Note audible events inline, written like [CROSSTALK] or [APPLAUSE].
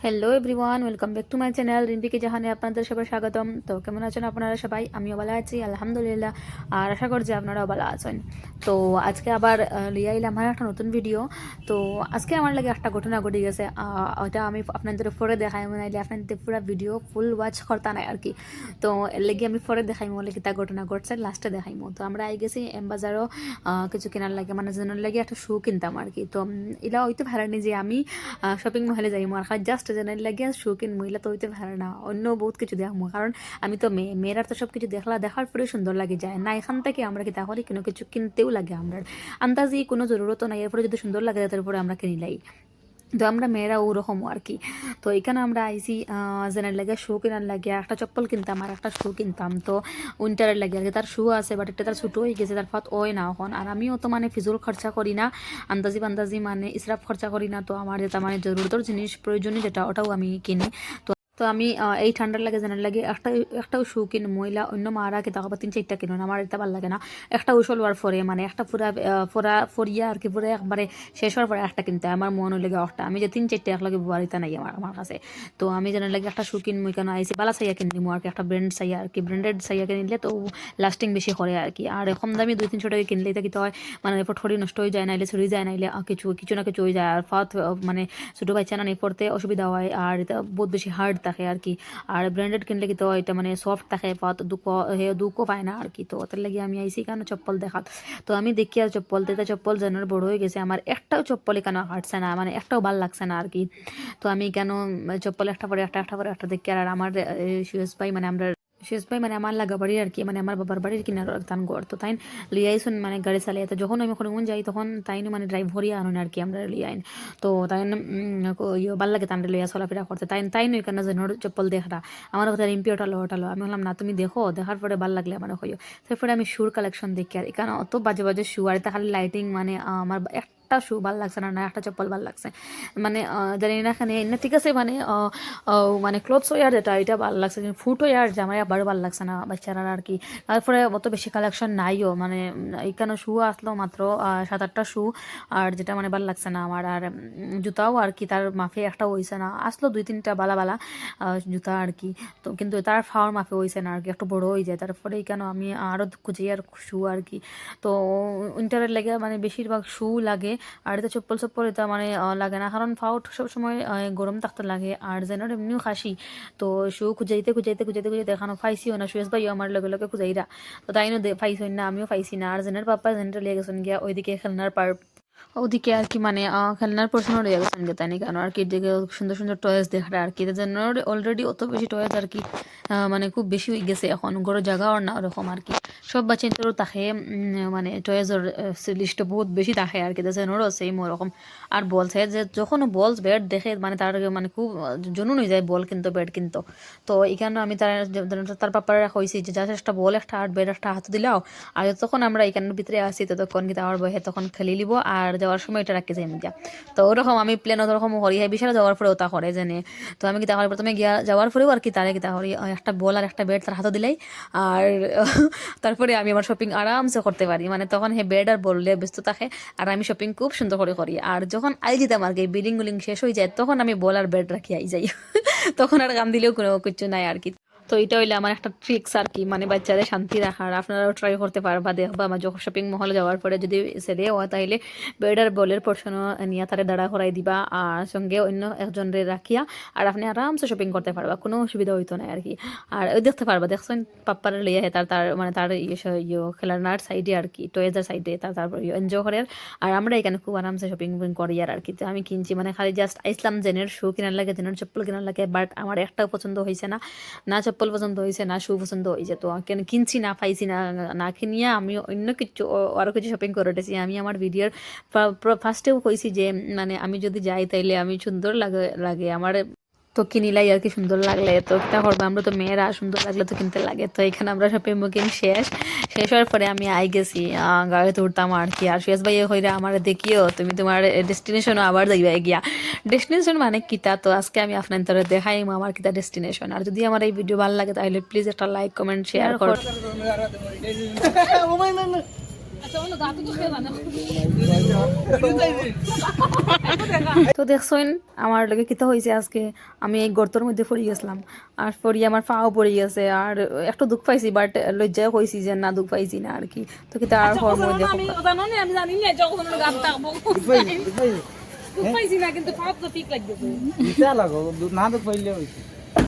Hello everyone welcome back to my channel রিম্পিকে জাহানে আপনাদের সবাই স্বাগতম তো কেমন আছেন আপনারা সবাই আমিও ভালো আছি আলহামদুলিল্লাহ আর আশা করছি আপনারাও ভালো আছেন তো আজকে আবার লিয়ে এলাম আমার একটা নতুন ভিডিও তো আজকে আমার লাগে একটা ঘটনা ঘটে গেছে ওটা আমি আপনাদের পরে দেখাই মনে হলে আপনাদের পুরো ভিডিও ফুল ওয়াচ করতা নাই আর কি তো এর লাগে আমি পরে দেখাইমো বলে কিতা ঘটনা ঘটছে লাস্টে দেখাইমো তো আমরা আই গেছি এম বাজারও কিছু কেনার লাগে মানে যেন লাগে একটা শু কিনতাম আর কি তো এলা হইতে ভালো নি যে আমি শপিং মহলে যাইমো আর খালি জাস্ট যেন লাগে শৌখিন মহিলা তো হইতে ভালো না, অন্য বহুত কিছু দেখব কারণ আমি তো মেয়ে মেয়েরা তো সব কিছু দেখলা দেখার পরে সুন্দর লাগে যায়। না এখান থেকে আমরা কি তাহলে কোনো কিছু কিনতেও লাগে আমরা। আন্দাজি কোনো জরুরত নাই, এরপরে যদি সুন্দর লাগে তারপরে আমরা কিনিলাই তো আমরা মেয়েরা ওরকম আর কি তো এখানে আমরা আইসি জেনার লাগে শু কেনার লাগে একটা চপ্পল কিনতাম আর একটা শু কিনতাম তো উইন্টারের লাগে আর কি তার শু আছে বাট একটা তার ছোটো হয়ে গেছে তার ফাত ওই না এখন আর আমিও তো মানে ফিজুল খরচা করি না আন্দাজি বান্দাজি মানে ইসরাফ খরচা করি না তো আমার যেটা মানে জরুরতর জিনিস প্রয়োজনীয় যেটা ওটাও আমি কিনি তো তো আমি এই ঠান্ডার লাগে জানার লাগে, একটা একটাও শু কিন মহিলা অন্য মারা কি তাকে তিন চারটা কিনুন আমার এটা ভালো লাগে না। একটা উসল হওয়ার পরে মানে একটা পুরা পুরা ফরিয়া আর কি, পুরা একবারে শেষ হওয়ার পরে একটা কিনতে। আমার মন লেগে একটা। আমি যে তিন চারটা একলগে বাড়িতে নাই আমার আমার কাছে। তো আমি জানার লাগে একটা শু কিনবো কেন আইসি বালা সাইয়া কিনে দিবো আর কি, একটা ব্র্যান্ড সাইয়া আর কি, ব্র্যান্ডেড সাইয়া কিনলে তো লাস্টিং বেশি করে আর কি। আর কম দামি দুই তিনশো টাকা কিনলে এটা কি হয় মানে এরপর ঠড়ি নষ্ট হয়ে যায়, নাইলে ছড়ি যায়, নাইলে কিছু কিছু না কিছু হয়ে যায়। আর ফাত মানে ছোটো বাচ্চা না পড়তে অসুবিধা হয়, আর এটা বহুত বেশি হার্ড থাকে আর কি। আর ব্র্যান্ডেড কিনলে কি তো এটা মানে সফট থাকে পাত দুঃখ হে দুঃখ পায় না আর কি। তো ওটার লাগে আমি আইসি কেন চপ্পল দেখাত। তো আমি দেখি আর চপ্পল তো চপ্পল যেন বড় হয়ে গেছে আমার একটাও চপ্পল কেন হাঁটছে না মানে একটাও ভালো লাগছে না আর কি। তো আমি কেন চপ্পল একটা পরে একটা একটা পরে একটা দেখি আর আমার সুয়েস ভাই মানে আমরা শেষ ভাই মানে আমার লাগা বাড়ির আর কি মানে আমার বাবার বাড়ির কিনার তান গড় তো তাই লিয়াইছুন মানে গাড়ি চালিয়ে তো যখন আমি কোনো যাই তখন তাই মানে ড্রাইভ ভরিয়ে আনুন আর কি আমরা লিয়াইন তো তাই ইয়ে ভালো লাগে তান লইয়া চলাফেরা করতে তাই তাই নই কেন যে নোর চপ্পল দেখা আমার কথা রিম্পি ওটালো ওটালো আমি বললাম না তুমি দেখো দেখার পরে ভালো লাগলে আমার হইও তারপরে আমি শুর কালেকশন দেখি আর এখানে অত বাজে বাজে শু আর খালি লাইটিং মানে আমার একটা শু ভালো লাগছে না না একটা চপ্পল ভালো লাগছে। মানে জানি না এখানে না ঠিক আছে মানে মানে ক্লোথস ওয়ার যেটা এটা ভালো লাগছে কিন্তু ফুট ওয়ার আমার আবারও ভালো লাগছে না বাচ্চারা আর কি। তারপরে অত বেশি কালেকশন নাইও মানে উম, এইখানে শু আসলো মাত্র সাত আটটা শু আর যেটা মানে ভালো লাগছে না আমার আর জুতাও আর কি তার মাফে একটা হইছে না। আসলো দুই তিনটা বালা বালা জুতা আর কি। তো কিন্তু তার ফাওয়ার মাফে হইছে না আর কি একটু বড় হয়ে যায়। তারপরে কেন আমি আরও খুঁজি আর শু আর কি। তো উইন্টারের লাগে মানে বেশিরভাগ শু লাগে আর চপ্পল চপ্পল এটা মানে লাগে না। কারণ ফাউট সবসময় গরম থাকতে লাগে। আর যেন এমনিও খাসি তো শু খুঁজাইতে খুঁজাইতে খুঁজাইতে খুঁজাইতে এখানো ফাইসিও না। সুয়েশ ভাইও আমার লগে লগে খুঁজাইরা তো তাইনও ফাইসই না, আমিও ফাইসি না। আর জেনের পাপ্পা জেনটা লিয়ে গেছেন গিয়া, ওইদিকে খেলনার পার ওদিকে আর কি মানে খেলনার পড়াশোনা রয়ে গেছেন গে তাই কেন? আর কি দিকে সুন্দর সুন্দর টয়েস দেখা আর কি যেন অলরেডি অত বেশি টয়েস আর কি মানে খুব বেশি হয়ে গেছে এখন। ঘরে জায়গা আর না ওরকম আর কি। সব বাচ্চাদেরও তাকে মানে টয়েসের লিস্টে বহুত বেশি থাকে আর কি যেন ওরও সেই ওরকম। আর বলছে যে যখন বলস ব্যাট দেখে মানে তার মানে খুব জনুন হয়ে যায় বল কিন্তু ব্যাট কিন্তু। তো এখানে আমি তার তার পাপারা কইছি যে, যা একটা বল, একটা আর ব্যাট একটা হাতে দিলাও। আর তখন আমরা এখানের ভিতরে আসি ততক্ষণ কি তার বহে তখন খেলি লিব আর যাওয়ার সময় এটা রাখি যাই তো ওরকম আমি প্লেন ওরকম করি হ্যাঁ বিশাল যাওয়ার পরে ওটা করে জেনে। তো আমি কি তাহলে প্রথমে গিয়া যাওয়ার পরেও আর কি তারে কি তাহলে একটা বল আর একটা ব্যাট তার হাতে দিলাই। আর [LAUGHS] তারপরে আমি আমার শপিং আরামসে করতে পারি। মানে তখন হে বেড আর বললে ব্যস্ত থাকে আর আমি শপিং খুব সুন্দর করে করি। আর যখন আই যেতাম আর কি বিলিং গুলিং শেষ হয়ে যায়, তখন আমি বল আর বেড রাখি, আই যাই। [LAUGHS] তখন আর গান দিলেও কোনো কিছু নাই আর কি। তো এটা হইলে আমার একটা ট্রিক্স আর কি মানে বাচ্চাদের শান্তি রাখার। আপনারাও ট্রাই করতে পারবা, দেখবা আমার যখন শপিং মহলে যাওয়ার পরে যদি ছেলে হয় তাহলে বেড আর বলের পোর্শনও নিয়ে তারে দাঁড়া করাই দিবা আর সঙ্গে অন্য একজনের রাখিয়া আর আপনি আরামসে শপিং করতে পারবা, কোনো অসুবিধা হইতো না আর কি। আর ওই দেখতে পারবা, দেখছেন পাপ্পার লিয়ে তার তার মানে তার ইয়ে ইয়ে খেলার সাইডে আর কি টয়েজার সাইডে তার, তারপর এনজয় করে আর আমরা এখানে খুব আরামসে শপিং করি আর আর কি। তো আমি কিনছি মানে খালি জাস্ট আইসলাম জেনের শু কেনার লাগে জেনের চপ্পল কেনার লাগে, বাট আমার একটাও পছন্দ হয়েছে না। না চপ্পল পছন্দ হয়েছে না শু পছন্দ হয়েছে তো কেন কিনছি না, পাইছি না না কিনিয়া আমি অন্য কিছু আরও আরও কিছু শপিং করে উঠেছি। আমি আমার ভিডিওর ফার্স্টেও কইছি যে মানে আমি যদি যাই তাইলে আমি সুন্দর লাগে লাগে। আমার তো কিনিলাই আর কি সুন্দর লাগলে। তো কিতা করব? আমরা তো মেয়েরা সুন্দর লাগলে তো কিনতে লাগে। তো এখানে আমরা শপিং বুকিং শেষ। শেষ হওয়ার পরে আমি আই গেছি আহ, গাড়িতে উঠতাম আর কি। আর সুয়েশ ভাই হইরা আমার দেখিও তুমি তোমার ডেস্টিনেশনও আবার যাইবা গিয়া। ডেস্টিনেশন মানে কিতা? তো আজকে আমি আপনার তরে দেখাই আমার কিতা ডেস্টিনেশন আর যদি আমার এই ভিডিও ভালো লাগে তাহলে প্লিজ একটা লাইক কমেন্ট শেয়ার করো। [LAUGHS] [LAUGHS] [LAUGHS] তো দেখছেন আমার লগে কিতা হয়েছে আজকে আমি এই গর্তর মধ্যে পড়ে গেছিলাম। আর পড়ি আমার পাও পড়ে গেছে আর একটু দুঃখ পাইছি বাট লজ্জাও হয়েছি যে না দুঃখ পাইছি না আর কি। তো কিতা আর হওয়ার মধ্যে আমি জানো না আমি জানি না যখন গান থাকব পাইছি না কিন্তু পাও তো ঠিক লাগবে না দুঃখ পাইলে হইছে